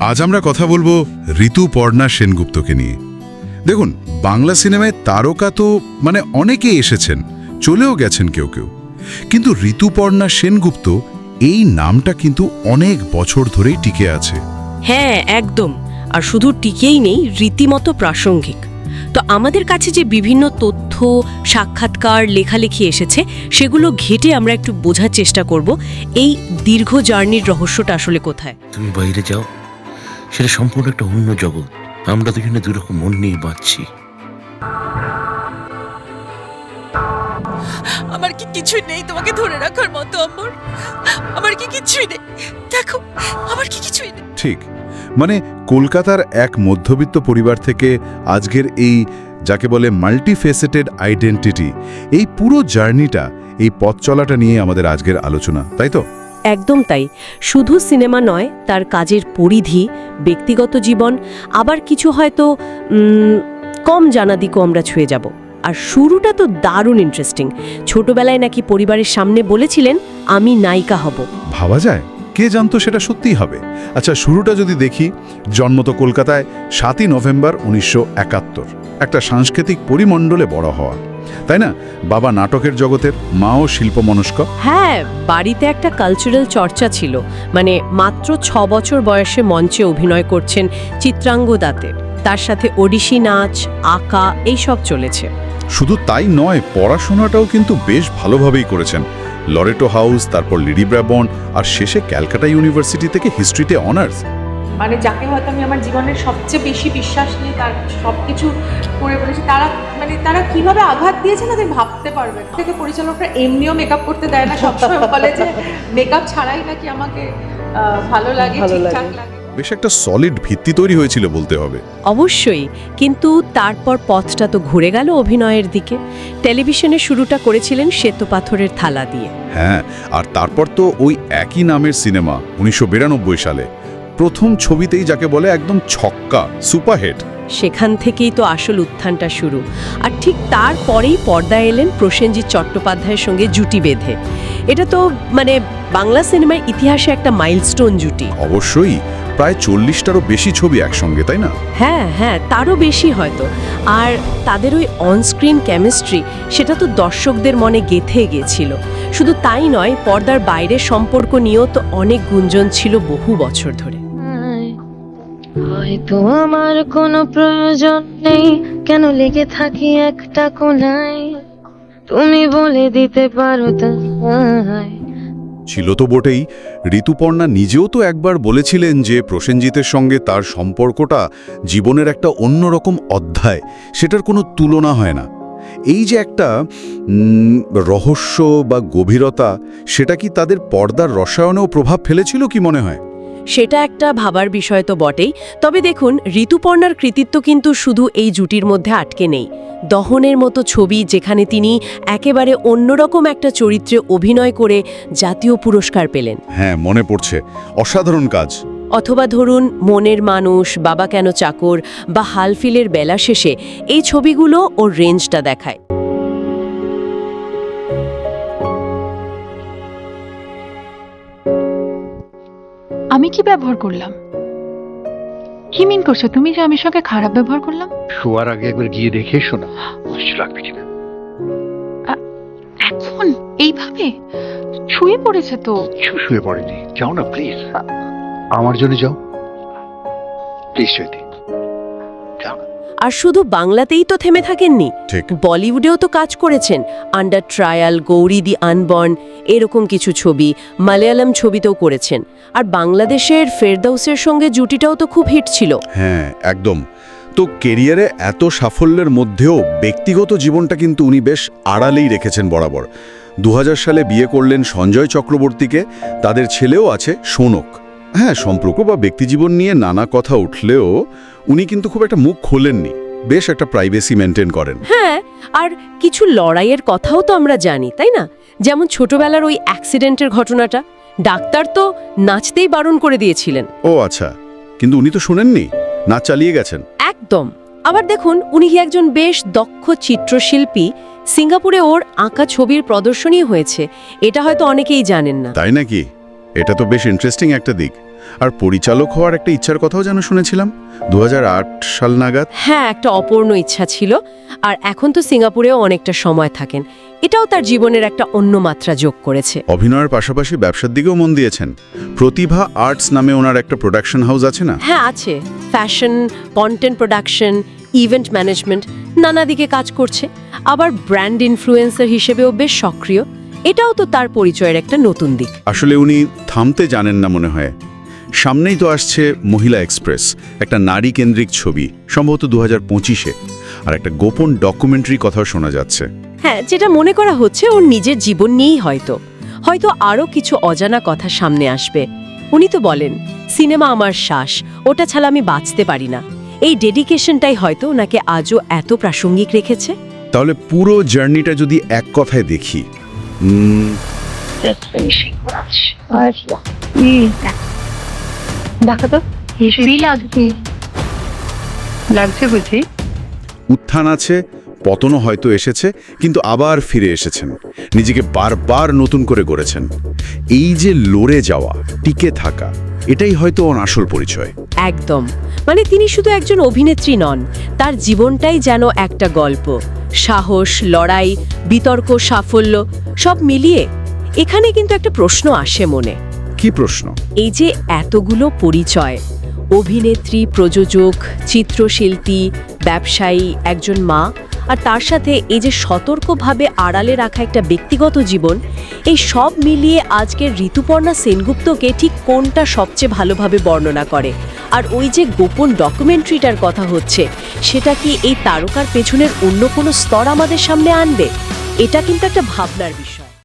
আজ আমরা কথা বলব ঋতুপর্ণা সেনগুপ্তকে নিয়ে। দেখুন বাংলা সিনেমায় তারকা তো মানে অনেকেই এসেছেন চলেও গেছেন কেউ কেউ। কিন্তু ঋতুপর্ণা সেনগুপ্ত এই নামটা কিন্তু অনেক বছর ধরেই টিকে আছে। হ্যাঁ একদম। আর শুধু টিকেই নেই রীতিমতো প্রাসঙ্গিক। তো আমাদের কাছে যে বিভিন্ন তথ্য সাক্ষাৎকার লেখালেখি এসেছে সেগুলো ঘেটে আমরা একটু বোঝার চেষ্টা করব এই দীর্ঘ জার্নির রহস্যটা আসলে কোথায়? তুমি বাইরে যাও। সেটা সম্পূর্ণ একটা অন্য জগৎ। আমরা দুজনে দুরকম মন নিয়ে বাঁচছি। আমার কি কিছুই নেই তোমাকে ধরে রাখার মতো আমার আমার কি কিছুই নেই? দেখো আমার কি কিছুই নেই। ঠিক। মানে কলকাতার এক মধ্যবিত্ত পরিবার থেকে আজকের এই যাকে বলে মাল্টিফেসেটেড আইডেন্টিটি এই পুরো জার্নিটা এই পথ চলাটা নিয়ে আমাদের আজকের আলোচনা তাই তো? একদম তাই। শুধু সিনেমা নয়, তার কাজের পরিধি, ব্যক্তিগত জীবন, আবার কিছু হয়তো কম জানা দিকও আমরা ছুঁয়ে যাব। আর শুরুটা তো দারুণ ইন্টারেস্টিং ছোটবেলায় নাকি পরিবারের সামনে বলেছিলেন, আমি নায়িকা হব। ভাবা যায়? কে জানতো সেটা সত্যিই হবে? আচ্ছা শুরুটা যদি দেখি, জন্ম তো কলকাতায়, সাতই নভেম্বর উনিশশো একাত্তর। একটা সাংস্কৃতিক পরিমণ্ডলে বড় হওয়া। তাই না? বাবা নাটকের জগতের মাও শিল্পমনস্ক। হ্যাঁ বাড়িতে একটা কালচারাল চর্চা ছিল। মানে মাত্র ছ বছর বয়সে মঞ্চে অভিনয় করছেন চিত্রাঙ্গদাতে তার সাথে ওডিশি নাচ আঁকা এইসব চলেছে। শুধু তাই নয় পড়াশোনাটাও কিন্তু বেশ ভালোভাবেই করেছেন। লরেটো হাউস তারপর লিডি ব্রাবন আর শেষে ক্যালকাটা ইউনিভার্সিটি থেকে হিস্ট্রিতে অনার্স মানে যাকে হয়তো আমি আমার জীবনের সবচেয়ে বেশি বিশ্বাস নিয়ে তার সব কিছু করে বলেছি তারা মানে তারা কীভাবে আঘাত দিয়েছে না ভাবতে পারবে না। থেকে পরিচালকরা এমনিও মেকআপ করতে দেয় না সবসময় বলে যে মেকআপ ছাড়াই নাকি আমাকে ভালো লাগে ঠিকঠাক লাগে। বেশ একটা সলিড ভিত্তি তৈরি হয়েছিল বলতে হবে। অবশ্যই কিন্তু তারপর পথটা তো ঘুরে গেল অভিনয়ের দিকে। টেলিভিশনে শুরুটা করেছিলেন শ্বেত পাথরের থালা দিয়ে। হ্যাঁ আর তারপর তো ওই একই নামের সিনেমা উনিশশো বিরানব্বই সালে। প্রথম ছবিতেই যাকে বলে একদম ছক্কা সুপারহিট। সেখান থেকেই তো আসল উত্থানটা শুরু। আর ঠিক তারপরেই পর্দায় এলেন প্রসেনজিৎ চট্টোপাধ্যায়ের সঙ্গে জুটি বেঁধে। এটা তো মানে বাংলা সিনেমার ইতিহাসে একটা মাইলস্টোন জুটি। অবশ্যই প্রায় চল্লিশটারও বেশি ছবি একসঙ্গে তাই না? হ্যাঁ হ্যাঁ তারও বেশি হয়তো। আর তাদের ওই অনস্ক্রিন কেমিস্ট্রি সেটা তো দর্শকদের মনে গেথে গেছিল। শুধু তাই নয় পর্দার বাইরের সম্পর্ক নিয়েও তো অনেক গুঞ্জন ছিল বহু বছর ধরে। হয়তো আমার কোনো প্রয়োজন নেই। কেন লেগে থাকি একটা কোনায় তুমি বলে দিতে পারো ছিল তো বটেই। ঋতুপর্ণা নিজেও তো একবার বলেছিলেন যে প্রসেনজিতের সঙ্গে তার সম্পর্কটা জীবনের একটা অন্যরকম অধ্যায়। সেটার কোনো তুলনা হয় না। এই যে একটা রহস্য বা গভীরতা, সেটা কি তাদের পর্দার রসায়নেও প্রভাব ফেলেছিল কি মনে হয়? সেটা একটা ভাবার বিষয় তো বটেই। তবে দেখুন ঋতুপর্ণার কৃতিত্ব কিন্তু শুধু এই জুটির মধ্যে আটকে নেই। দহনের মতো ছবি যেখানে তিনি একেবারে অন্যরকম একটা চরিত্রে অভিনয় করে জাতীয় পুরস্কার পেলেন। হ্যাঁ মনে পড়ছে। অসাধারণ কাজ। অথবা ধরুন মনের মানুষ বাবা কেন চাকর বা হালফিলের বেলা শেষে এই ছবিগুলো ওর রেঞ্জটা দেখায়। আমি কি ব্যবহার করলাম? কি মিন করছ তুমি যে আমি সঙ্গে খারাপ ব্যবহার করলাম? শোয়ার আগে একবার গিয়ে দেখে এসো না। লাগবে কিনা? এখন? এইভাবে? শুয়ে পড়েছে তো। কিছু শুয়ে পড়েনি। যাও না প্লিজ আমার জন্য যাও। প্লিজ চৈতি যাও না। আর শুধু বাংলাতেই তো থেমে থাকেননি। বলিউডেও তো কাজ করেছেন। Under trial Gauri the unborn এরকম কিছু ছবি। মালয়ালম ছবিতেও করেছেন। আর বাংলাদেশের ফেরদাউসের সঙ্গে জুটিটাও তো খুব হিট ছিল। হ্যাঁ একদম। তো কেরিয়ারে এত সাফল্যের মধ্যেও ব্যক্তিগত জীবনটা কিন্তু উনি বেশ আড়ালেই রেখেছেন বরাবর। দু হাজার সালে বিয়ে করলেন সঞ্জয় চক্রবর্তীকে তাদের ছেলেও আছে সোনক। হ্যাঁ সম্পর্ক বা ব্যক্তিজীবন নিয়ে নানা কথা উঠলেও উনি কিন্তু খুব একটা মুখ খোলেননি। বেশ একটা প্রাইভেসি মেনটেন করেন। হ্যাঁ আর কিছু লড়াইয়ের কথাও তো আমরা জানি তাই না? যেমন ছোটবেলার ওই অ্যাক্সিডেন্টের ঘটনাটা ডাক্তার তো নাচতেই বারণ করে দিয়েছিলেন। ও আচ্ছা কিন্তু উনি তো শুনেননি? নাচ চালিয়ে গেছেন। একদম। আবার দেখুন উনি কি একজন বেশ দক্ষ চিত্রশিল্পী সিঙ্গাপুরে ওর আঁকা ছবির প্রদর্শনী হয়েছে। এটা হয়তো অনেকেই জানেন না। তাই নাকি? এটা তো বেশ ইন্টারেস্টিং একটা দিক। আর পরিচালক হওয়ার একটা ইচ্ছার কথাও যেন শুনেছিলাম। দু সাল নাগাদ হ্যাঁ একটা অপূর্ণ ইচ্ছা ছিল। আর এখন তো সিঙ্গাপুরেও অনেকটা সময় থাকেন। এটাও তার জীবনের একটা অন্য মাত্রা যোগ করেছে। অভিনয়ের পাশাপাশি ব্যবসার দিকেও মন দিয়েছেন। প্রতিভা আর্টস নামে ওনার একটা প্রোডাকশন হাউস আছে না? হ্যাঁ আছে। Fashion content production event management নানা দিকে কাজ করছে। আবার ব্র্যান্ড ইনফ্লুয়েন্সার হিসেবেও বেশ সক্রিয়। এটাও তো তার পরিচয়ের একটা নতুন দিক। আসলে উনি থামতে জানেন না মনে হয়। সামনেই তো আসছে মহিলা এক্সপ্রেস একটা নারী কেন্দ্রিক ছবি সম্ভবত দু হাজার পঁচিশে আর একটা গোপন ডকুমেন্টারি কথাও শোনা যাচ্ছে। হ্যাঁ যেটা মনে করা হচ্ছে ওর নিজের জীবন নিয়েই হয়তো। হয়তো আরও কিছু অজানা কথা সামনে আসবে। উনি তো বলেন সিনেমা আমার শ্বাস ওটা ছাড়া আমি বাঁচতে পারি না। এই ডেডিকেশনটাই হয়তো ওনাকে আজও এত প্রাসঙ্গিক রেখেছে। তাহলে পুরো জার্নিটা যদি এক কথায় দেখি উম, দেখো তো। হেসেই লাগছে? লাগছে বুঝি। উত্থান আছে পতনও হয়তো এসেছে কিন্তু আবার ফিরে এসেছেন। নিজেকে বারবার নতুন করে গড়েছেন। এই যে লড়ে যাওয়া টিকে থাকা এটাই হয়তো ওর আসল পরিচয়। একদম। মানে তিনি শুধু একজন অভিনেত্রী নন তার জীবনটাই যেন একটা গল্প। সাহস লড়াই বিতর্ক সাফল্য সব মিলিয়ে এখানে কিন্তু একটা প্রশ্ন আসে মনে। কি প্রশ্ন? এই যে এতগুলো পরিচয় অভিনেত্রী প্রযোজক চিত্রশিল্পী ব্যবসায়ী একজন মা আর তার সাথে এই যে সতর্কভাবে আড়ালে রাখা একটা ব্যক্তিগত জীবন, এই সব মিলিয়ে আজকের ঋতুপর্ণা সেনগুপ্তকে ঠিক কোনটা সবচেয়ে ভালোভাবে বর্ণনা করে? আর ওই যে গোপন ডকুমেন্ট্রিটার কথা হচ্ছে, সেটা কি এই তারকার পেছনের অন্য কোনো স্তর আমাদের সামনে আনবে? এটা কিন্তু একটা ভাবনার বিষয়।